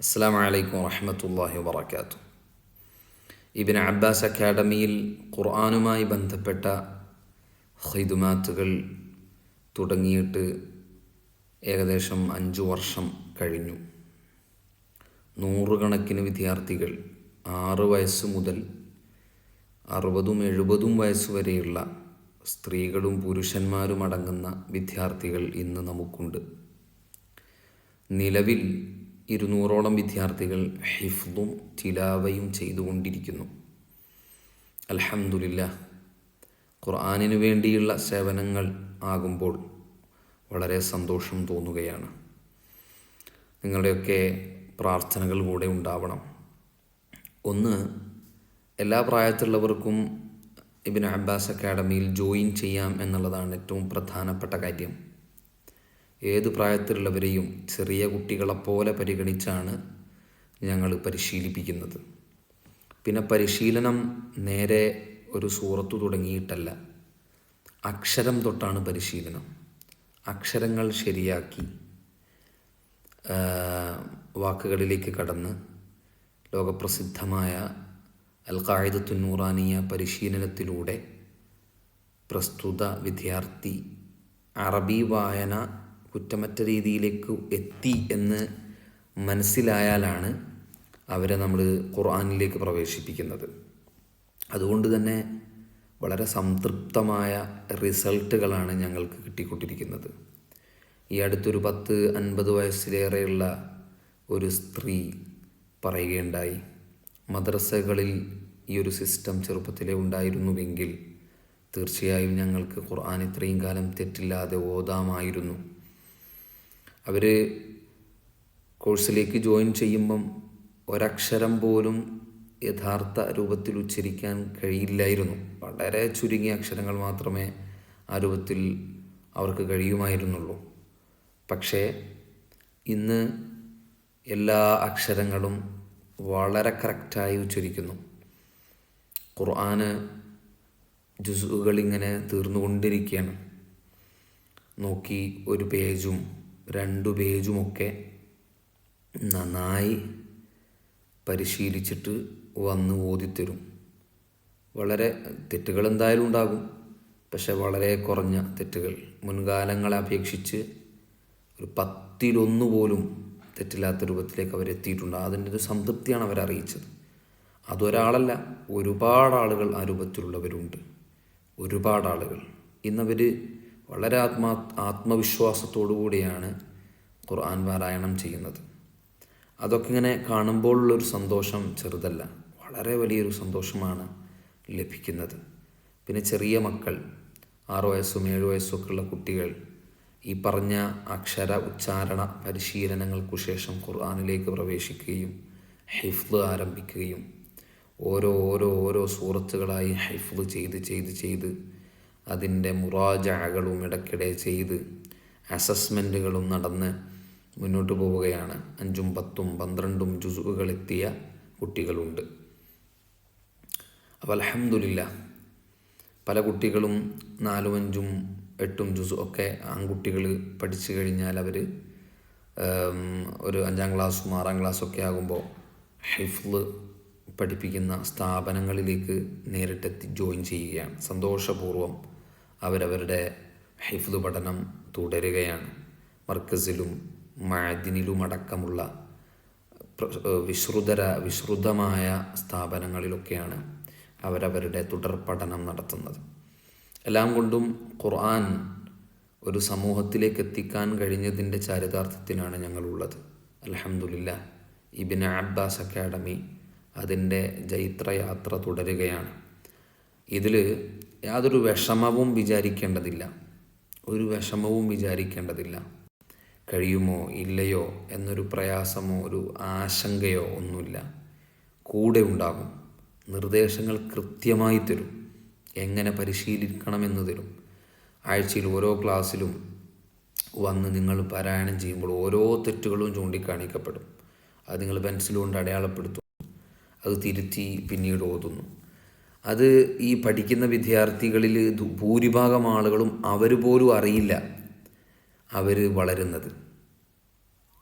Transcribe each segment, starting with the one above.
അസ്സാം വലൈക്കും വറഹമത്തല്ലാഹി വാബർക്കാത്തു ഇബിൻ അബ്ബാസ് അക്കാഡമിയിൽ ഖുർആാനുമായി ബന്ധപ്പെട്ട ഹിദുമാത്തുകൾ തുടങ്ങിയിട്ട് ഏകദേശം അഞ്ചു വർഷം കഴിഞ്ഞു. നൂറുകണക്കിന് വിദ്യാർത്ഥികൾ ആറ് വയസ്സ് മുതൽ അറുപതും എഴുപതും വയസ്സ് വരെയുള്ള സ്ത്രീകളും പുരുഷന്മാരും അടങ്ങുന്ന വിദ്യാർത്ഥികൾ ഇന്ന് നമുക്കുണ്ട്. നിലവിൽ ഇരുന്നൂറോളം വിദ്യാർത്ഥികൾ ഹിഫ്ദും തിലാവയും ചെയ്തുകൊണ്ടിരിക്കുന്നു. അലഹമുല്ല ഖുർആാനിനു വേണ്ടിയുള്ള സേവനങ്ങൾ ആകുമ്പോൾ വളരെ സന്തോഷം തോന്നുകയാണ്. നിങ്ങളുടെയൊക്കെ പ്രാർത്ഥനകൾ കൂടെ ഉണ്ടാവണം. ഒന്ന് എല്ലാ പ്രായത്തിലുള്ളവർക്കും ഇബിൻ അബ്ബാസ് അക്കാഡമിയിൽ ജോയിൻ ചെയ്യാം എന്നുള്ളതാണ് ഏറ്റവും പ്രധാനപ്പെട്ട കാര്യം. ഏത് പ്രായത്തിലുള്ളവരെയും ചെറിയ കുട്ടികളെപ്പോലെ പരിഗണിച്ചാണ് ഞങ്ങൾ പരിശീലിപ്പിക്കുന്നത്. പിന്നെ പരിശീലനം നേരെ ഒരു സൂറത്ത് തുടങ്ങിയിട്ടല്ല. അക്ഷരം തൊട്ടാണ് പരിശീലനം. അക്ഷരങ്ങൾ ശരിയാക്കി വാക്കുകളിലേക്ക് കടന്ന് ലോകപ്രസിദ്ധമായ അൽ ഖായിദത്തു നൂറാനിയ പരിശീലനത്തിലൂടെ പ്രസ്തുത വിദ്യാർത്ഥി അറബി വായന കുറ്റമറ്റ രീതിയിലേക്ക് എത്തി എന്ന് മനസ്സിലായാലാണ് അവരെ നമ്മൾ ഖുർആാനിലേക്ക് പ്രവേശിപ്പിക്കുന്നത്. അതുകൊണ്ട് തന്നെ വളരെ സംതൃപ്തമായ റിസൾട്ടുകളാണ് ഞങ്ങൾക്ക് കിട്ടിക്കൊണ്ടിരിക്കുന്നത്. ഈ അടുത്തൊരു പത്ത് അൻപത് വയസ്സിലേറെയുള്ള ഒരു സ്ത്രീ പറയുകയുണ്ടായി മദ്രസകളിൽ ഈ ഒരു സിസ്റ്റം ചെറുപ്പത്തിലേ ഉണ്ടായിരുന്നുവെങ്കിൽ തീർച്ചയായും ഞങ്ങൾക്ക് ഖുർആൻ ഇത്രയും കാലം തെറ്റില്ലാതെ ഓതാമായിരുന്നു. അവർ കോഴ്സിലേക്ക് ജോയിൻ ചെയ്യുമ്പം ഒരക്ഷരം പോലും യഥാർത്ഥ രൂപത്തിൽ ഉച്ചരിക്കാൻ കഴിയില്ലായിരുന്നു. വളരെ ചുരുങ്ങിയ അക്ഷരങ്ങൾ മാത്രമേ ആ രൂപത്തിൽ അവർക്ക് കഴിയുമായിരുന്നുള്ളൂ. പക്ഷേ ഇന്ന് എല്ലാ അക്ഷരങ്ങളും വളരെ കറക്റ്റായി ഉച്ചരിക്കുന്നു. ഖുർആന് ജുസുകൾ ഇങ്ങനെ തീർന്നുകൊണ്ടിരിക്കുകയാണ്. നോക്കി ഒരു പേജും രണ്ടു പേജുമൊക്കെ നന്നായി പരിശീലിച്ചിട്ട് വന്ന് ഓതിത്തരും. വളരെ തെറ്റുകൾ എന്തായാലും ഉണ്ടാകും. പക്ഷെ വളരെ കുറഞ്ഞ തെറ്റുകൾ. മുൻകാലങ്ങളെ അപേക്ഷിച്ച് ഒരു പത്തിലൊന്ന് പോലും തെറ്റില്ലാത്ത രൂപത്തിലേക്ക് അവരെത്തിയിട്ടുണ്ട് അതിന്റെ ഒരു സംതൃപ്തിയാണ് അവരറിയിച്ചത് അതൊരാളല്ല ഒരുപാട് ആളുകൾ ആ രൂപത്തിലുള്ളവരുണ്ട്. ഒരുപാട് ആളുകൾ ഇന്നവർ വളരെ ആത്മാ ആത്മവിശ്വാസത്തോടു കൂടിയാണ് ഖുർആൻ പാരായണം ചെയ്യുന്നത്. അതൊക്കെ ഇങ്ങനെ കാണുമ്പോഴുള്ളൊരു സന്തോഷം ചെറുതല്ല വളരെ വലിയൊരു സന്തോഷമാണ് ലഭിക്കുന്നത്. പിന്നെ ചെറിയ മക്കൾ ആറു വയസ്സും ഏഴു വയസ്സൊക്കെ ഉള്ള കുട്ടികൾ ഈ പറഞ്ഞ അക്ഷര ഉച്ചാരണ പരിശീലനങ്ങൾക്കു ശേഷം ഖുർആാനിലേക്ക് പ്രവേശിക്കുകയും ഹൈഫ്ത് ആരംഭിക്കുകയും ഓരോ ഓരോ ഓരോ സൂറത്തുകളായി ഹൈഫ്ത് ചെയ്ത് ചെയ്ത് ചെയ്ത് അതിന്റെ മുറാജകളും ഇടയ്ക്കിടെ ചെയ്ത് അസസ്മെന്റുകളും നടന്ന് മുന്നോട്ട് പോവുകയാണ്. അഞ്ചും പത്തും പന്ത്രണ്ടും ജുസുകൾ എത്തിയ കുട്ടികളുണ്ട്. അപ്പോൾ അലഹമില്ല പല കുട്ടികളും നാലും അഞ്ചും എട്ടും ജുസു ഒക്കെ ആൺകുട്ടികൾ പഠിച്ചു കഴിഞ്ഞാൽ അവർ ഒരു അഞ്ചാം ക്ലാസ്സും ആറാം ക്ലാസ്സൊക്കെ ആകുമ്പോൾ ഹിഫ്ല് പഠിപ്പിക്കുന്ന സ്ഥാപനങ്ങളിലേക്ക് നേരിട്ടെത്തി ജോയിൻ ചെയ്യുകയാണ്. സന്തോഷപൂർവം അവരവരുടെ ഹിഫ്ദ് പഠനം തുടരുകയാണ്. മർക്കസിലും മാദിനിലും അടക്കമുള്ള വിശ്രുതര വിശ്രുതമായ സ്ഥാപനങ്ങളിലൊക്കെയാണ് അവരവരുടെ തുടർ പഠനം നടത്തുന്നത്. എല്ലാം കൊണ്ടും ഖുർആൻ ഒരു സമൂഹത്തിലേക്ക് എത്തിക്കാൻ കഴിഞ്ഞതിന്റെ ചരിതാർത്ഥത്തിനാണ് ഞങ്ങളുള്ളത്. അലഹമുല്ല ഇബിൻ അബ്ബാസ് അക്കാഡമി അതിന്റെ ജൈത്രയാത്ര തുടരുകയാണ്. ഇതിൽ യാതൊരു വിഷമവും വിചാരിക്കേണ്ടതില്ല. ഒരു വിഷമവും വിചാരിക്കേണ്ടതില്ല. കഴിയുമോ ഇല്ലയോ എന്നൊരു പ്രയാസമോ ഒരു ആശങ്കയോ ഒന്നുമില്ല. കൂടെ ഉണ്ടാകും. നിർദ്ദേശങ്ങൾ കൃത്യമായി തരും. എങ്ങനെ പരിശീലിക്കണമെന്ന് തരും. ആഴ്ചയിൽ ഓരോ ക്ലാസ്സിലും വന്ന് നിങ്ങൾ പാരായണം ചെയ്യുമ്പോൾ ഓരോ തെറ്റുകളും ചൂണ്ടിക്കാണിക്കപ്പെടും. അത് നിങ്ങൾ പെൻസിൽ കൊണ്ട് അടയാളപ്പെടുത്തും. അത് തിരുത്തി പിന്നീട് ഓതുന്നു. അത് ഈ പഠിക്കുന്ന വിദ്യാർത്ഥികളിൽ ഭൂരിഭാഗം ആളുകളും അവർ പോലും അറിയില്ല അവർ വളരുന്നത്.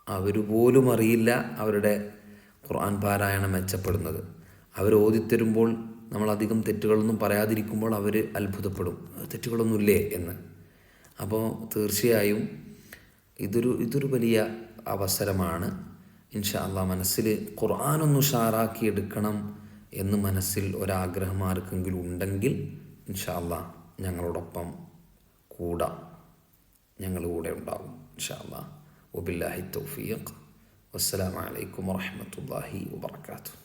അവർ പോലും അറിയില്ല അവരുടെ ഖുർആൻ പാരായണം മെച്ചപ്പെടുന്നത്. അവർ ഓതിത്തരുമ്പോൾ നമ്മളധികം തെറ്റുകളൊന്നും പറയാതിരിക്കുമ്പോൾ അവർ അത്ഭുതപ്പെടും. തെറ്റുകളൊന്നുമില്ലേ എന്ന്. അപ്പോൾ തീർച്ചയായും ഇതൊരു ഇതൊരു വലിയ അവസരമാണ്. ഇൻഷാ അള്ളാ മനസ്സിൽ ഖുർആാനൊന്ന് ഉഷാറാക്കി എടുക്കണം എന്ന് മനസ്സിൽ ഒരാഗ്രഹം ആർക്കെങ്കിലും ഉണ്ടെങ്കിൽ ഇൻഷാല്ല ഞങ്ങളോടൊപ്പം കൂടാം. ഞങ്ങൾ കൂടെ ഉണ്ടാവും ഇൻഷാ അള്ളാ വബില്ലാഹി തൗഫീഖ്. വസ്സലാമലൈക്കും വാഹമത്തല്ലാഹി വാത്തു